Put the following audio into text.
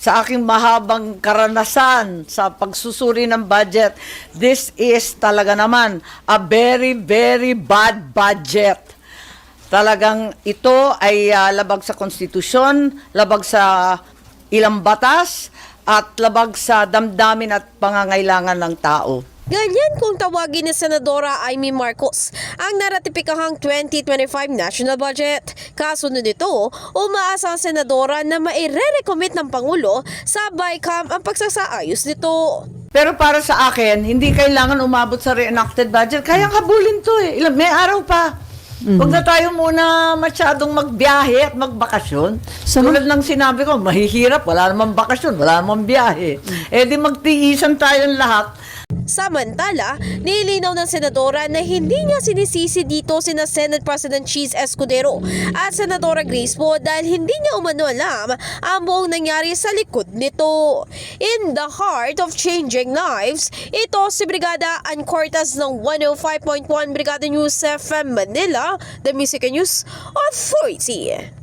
sa aking mahabang karanasan sa pagsusuri ng budget, this is talaga naman a very, very bad budget. Talagang ito ay ah, labag sa konstitusyon, labag sa ilang batas, at labag sa damdamin at pangangailangan ng tao. Ganyan kung tawagin ni Senadora Amy Marcos ang naratipikahang 2025 national budget. Kasunod nito, umaasa ang senadora na maire-recommit ng Pangulo sa BICAM ang pagsasaayos nito. Pero para sa akin, hindi kailangan umabot sa reenacted budget. Kaya habulin to eh. Ilang, may araw pa. Huwag na tayo muna masyadong magbiyahe at magbakasyon. Sa Tulad ng sinabi ko, mahihirap, wala namang bakasyon, wala namang biyahe. Eh di magtiisan tayong lahat. Samantala, nilinaw ng senadora na hindi niya sinisisi dito sina Senate President Cheese Escudero at Senadora Grace Poe dahil hindi niya umano alam ang buong nangyari sa likod nito. In the heart of changing lives, ito si Brigada Ancortas ng 105.1 Brigada News FM Manila, the Music News Authority.